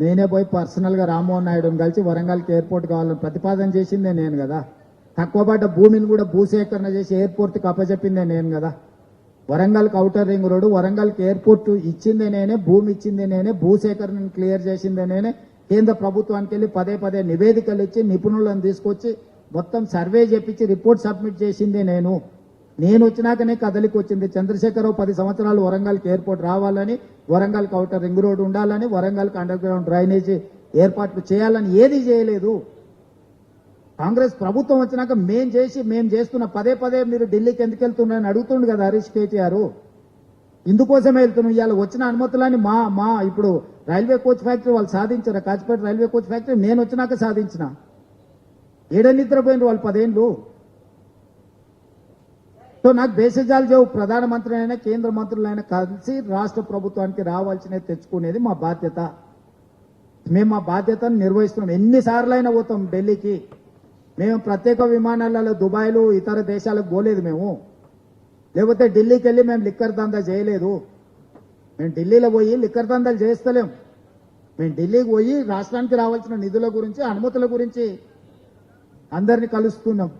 నేనే పోయి పర్సనల్గా రామ్మోహన్ నాయుడుని కలిసి వరంగల్కి ఎయిర్పోర్ట్ కావాలని ప్రతిపాదన చేసిందే నేను కదా. తక్కువ పడ్డ భూమిని కూడా భూసేకరణ చేసి ఎయిర్పోర్ట్కి అప్పచెప్పిందే నేను కదా. వరంగల్కి అవుటర్ రింగ్ రోడ్డు వరంగల్కి ఎయిర్పోర్ట్ ఇచ్చిందే నేనే భూమి ఇచ్చిందే నేనే భూసేకరణను క్లియర్ చేసిందే నేనే. కేంద్ర ప్రభుత్వానికి వెళ్ళి పదే పదే నివేదికలు ఇచ్చి నిపుణులను తీసుకొచ్చి మొత్తం సర్వే చేపించి రిపోర్ట్ సబ్మిట్ చేసిందే నేను. నేను వచ్చినాకనే కదలికి వచ్చింది. చంద్రశేఖరరావు పది సంవత్సరాలు వరంగల్కి ఎయిర్పోర్ట్ రావాలని వరంగల్కి అవుటర్ రింగ్ రోడ్ ఉండాలని వరంగల్కి అండర్ గ్రౌండ్ డ్రైనేజీ ఏర్పాట్లు చేయాలని ఏది చేయలేదు. కాంగ్రెస్ ప్రభుత్వం వచ్చినాక మేం చేసి మేం చేస్తున్న పదే పదే మీరు ఢిల్లీకి ఎందుకు వెళ్తున్నారని అడుగుతుండు కదా హరీష్ కేటీఆర్. ఇందుకోసమే వెళ్తున్నాం ఇవాళ వచ్చిన అనుమతులని మా మా ఇప్పుడు రైల్వే కోచ్ ఫ్యాక్టరీ వాళ్ళు సాధించారు? కాచిపేట రైల్వే కోచ్ ఫ్యాక్టరీ నేను వచ్చినాక సాధించిన. ఏడ నిద్రపోయినారు వాళ్ళు పదేళ్ళు సో నాకు బేసిజాలు చెవు ప్రధానమంత్రులైనా కేంద్ర మంత్రులైనా కలిసి రాష్ట్ర ప్రభుత్వానికి రావాల్సినవి తెచ్చుకునేది మా బాధ్యత. మేము మా బాధ్యతను నిర్వహిస్తున్నాం. ఎన్నిసార్లు అయినా పోతాం ఢిల్లీకి. మేము ప్రత్యేక విమానాలలో దుబాయ్లు ఇతర దేశాలకు పోలేదు మేము. లేకపోతే ఢిల్లీకి వెళ్ళి మేము లిక్కర్ దందా చేయలేదు. మేము ఢిల్లీలో పోయి లిక్కర్ దందాలు చేస్తలేం. మేము ఢిల్లీకి పోయి రాష్ట్రానికి రావాల్సిన నిధుల గురించి అనుమతుల గురించి అందరిని కలుస్తున్నాం.